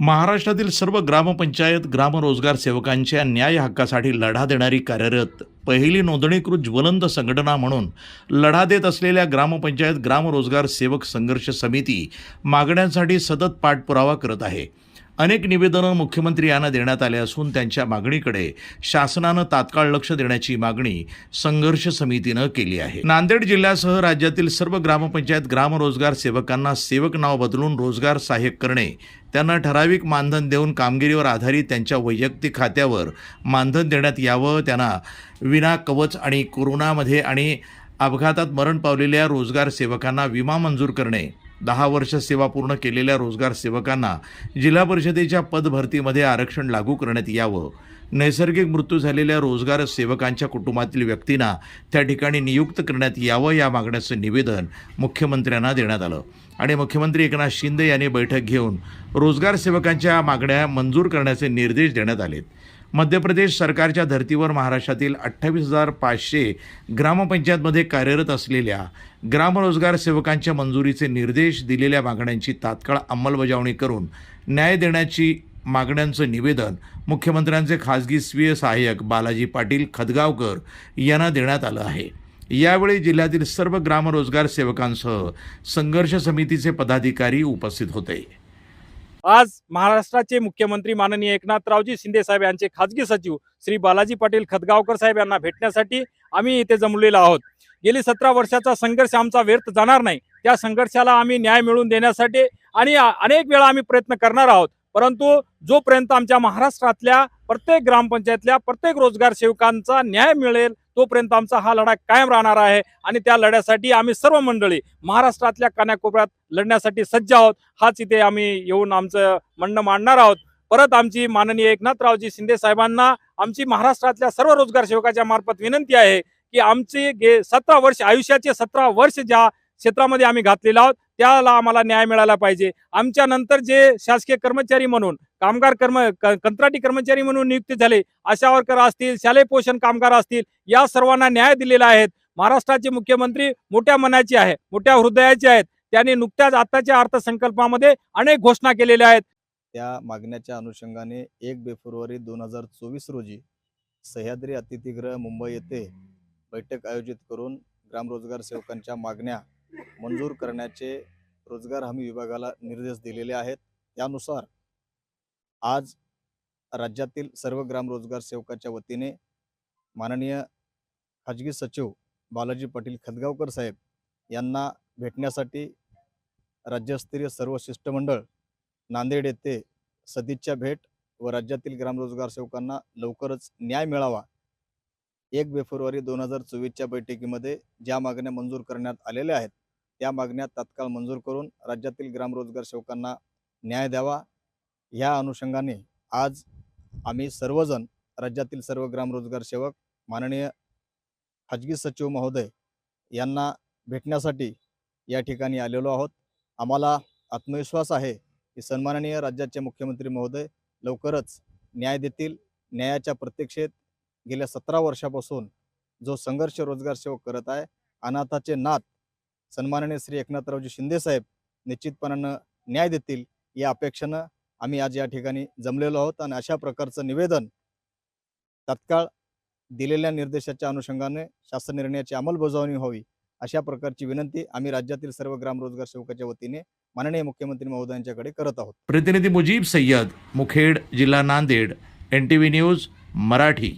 महाराष्ट्रातील सर्व ग्रामपंचायत ग्रामरोजगार सेवकांच्या न्याय हक्कासाठी लढा देणारी कार्यरत पहिली नोंदणीकृत ज्वलंत संघटना म्हणून लढा देत असलेल्या ग्रामपंचायत ग्रामरोजगार सेवक संघर्ष समिती मागण्यांसाठी सतत पाठपुरावा करत आहे. अनेक निवेदनं मुख्यमंत्री यांना देण्यात आले असून त्यांच्या मागणीकडे शासनानं तात्काळ लक्ष देण्याची मागणी संघर्ष समितीनं केली आहे. नांदेड जिल्ह्यासह राज्यातील सर्व ग्रामपंचायत ग्रामरोजगार सेवकांना सेवक नाव बदलून रोजगार सहाय्यक करणे त्यांना ठराविक मानधन देऊन कामगिरीवर आधारित त्यांच्या वैयक्तिक खात्यावर मानधन देण्यात यावं त्यांना विना कवच आणि कोरोनामध्ये आणि अपघातात मरण पावलेल्या रोजगार सेवकांना विमा मंजूर करणे दहा वर्ष सेवा पूर्ण केलेल्या रोजगार सेवकांना जिल्हा परिषदेच्या पदभरतीमध्ये आरक्षण लागू करण्यात यावं. नैसर्गिक मृत्यू झालेल्या रोजगार सेवकांच्या कुटुंबातील व्यक्तींना त्या ठिकाणी नियुक्त करण्यात यावं या मागण्याचं निवेदन मुख्यमंत्र्यांना देण्यात आलं. आणि मुख्यमंत्री एकनाथ शिंदे यांनी बैठक घेऊन रोजगार सेवकांच्या मागण्या मंजूर करण्याचे निर्देश देण्यात आलेत. मध्य प्रदेश सरकारच्या धर्तीवर महाराष्ट्रातील अठ्ठावीस हजार पाचशे ग्रामपंचायतमध्ये कार्यरत असलेल्या ग्रामरोजगार सेवकांच्या मंजुरीचे निर्देश दिलेल्या मागण्यांची तात्काळ अंमलबजावणी करून न्याय देण्याची मागण्यांचं निवेदन मुख्यमंत्र्यांचे खासगी स्वीय सहाय्यक बालाजी पाटील खदगावकर यांना देण्यात आलं आहे. यावेळी जिल्ह्यातील सर्व ग्रामरोजगार सेवकांसह संघर्ष समितीचे पदाधिकारी उपस्थित होते. आज महाराष्ट्राचे मुख्यमंत्री माननीय एकनाथरावजी शिंदे साहेब यांचे खाजगी सचिव श्री बालाजी पाटील खतगावकर साहेब यांना भेटण्यासाठी आम्ही इथे जमलेलो आहोत. गेली सतरा वर्षाचा संघर्ष आमचा व्यर्थ जाणार नाही. त्या संघर्षाला आम्ही न्याय मिळवून देण्यासाठी आणि अनेक वेळा आम्ही प्रयत्न करणार आहोत. परंतु जोपर्यंत आमच्या महाराष्ट्रातल्या प्रत्येक ग्रामपंचायतल्या प्रत्येक रोजगार सेवकांचा न्याय मिळेल तोपर्यंत आमचा हा लढा कायम राहणार आहे. आणि त्या लढ्यासाठी आम्ही सर्व मंडळी महाराष्ट्रातल्या कानाकोपऱ्यात लढण्यासाठी सज्ज आहोत. हाच इथे आम्ही येऊन आमचं म्हणणं मांडणार आहोत. परत आमची माननीय एकनाथरावजी शिंदे साहेबांना आमची महाराष्ट्रातल्या सर्व रोजगार सेवकाच्या मार्फत विनंती आहे की आमचे गे सतरा वर्ष आयुष्याचे सतरा वर्ष ज्या क्षेत्रामध्ये आम्ही घातलेला आहोत त्याला आम्हाला न्याय मिळाला पाहिजे. आमच्या नंतर जे शासकीय कर्मचारी म्हणून कामगार कर्म कंत्राटी कर्मचारी म्हणून नियुक्ती झाले आशा वर्कर असतील शालेय पोषण कामगार असतील या सर्वांना न्याय दिलेला आहे. महाराष्ट्राचे मुख्यमंत्री मोठ्या मनाचे आहे मोठ्या हृदयाचे आहेत. त्यांनी नुकत्याच आताच्या अर्थसंकल्पामध्ये अनेक घोषणा केलेल्या आहेत. त्या मागण्याच्या अनुषंगाने एक फेब्रुवारी दोन हजार चोवीस रोजी सह्याद्री अतिथीगृह मुंबई येथे बैठक आयोजित करून ग्रामरोजगार सेवकांच्या मागण्या मंजूर करण्याचे रोजगार हमी विभागाला निर्देश दिलेले आहेत. त्यानुसार आज राज्यातील सर्व ग्रामरोजगार सेवकाच्या वतीने माननीय खाजगी सचिव बालाजी पाटील खदगावकर साहेब यांना भेटण्यासाठी राज्यस्तरीय सर्व शिष्टमंडळ नांदेड येथे सदिच्छा भेट व राज्यातील ग्रामरोजगार सेवकांना लवकरच न्याय मिळावा. एक फेब्रुवारी दोन हजार चोवीसच्या बैठकीमध्ये ज्या मागण्या मंजूर करण्यात आलेल्या आहेत त्या मागण्या तात्काळ मंजूर करून राज्यातील ग्रामरोजगार सेवकांना न्याय द्यावा. या अनुषंगाने आज आम्ही सर्वजण राज्यातील सर्व ग्रामरोजगार सेवक माननीय खाजगी सचिव महोदय यांना भेटण्यासाठी या ठिकाणी आलेलो आहोत. आम्हाला आत्मविश्वास आहे की सन्माननीय राज्याचे मुख्यमंत्री महोदय लवकरच न्याय देतील. न्यायाच्या प्रतीक्षेत गेल्या सतरा वर्षापासून जो संघर्ष रोजगार सेवक करत आहे अनाथाचे नात सन्माननीय श्री एकनाथरावजी शिंदे साहेब निश्चितपणानं न्याय देतील या अपेक्षेनं आम्ही आज या ठिकाणी जमलेलो आहोत आणि अशा प्रकारचं निवेदन तत्काळ दिलेल्या निर्देशाच्या अनुषंगाने शासन निर्णयाची अंमलबजावणी व्हावी अशा प्रकारची विनंती आम्ही राज्यातील सर्व ग्रामरोजगार सेवकाच्या वतीने माननीय मुख्यमंत्री महोदयांच्याकडे करत आहोत. प्रतिनिधी मुजीब सय्यद मुखेड जिल्हा Nanded N T V news Marathi.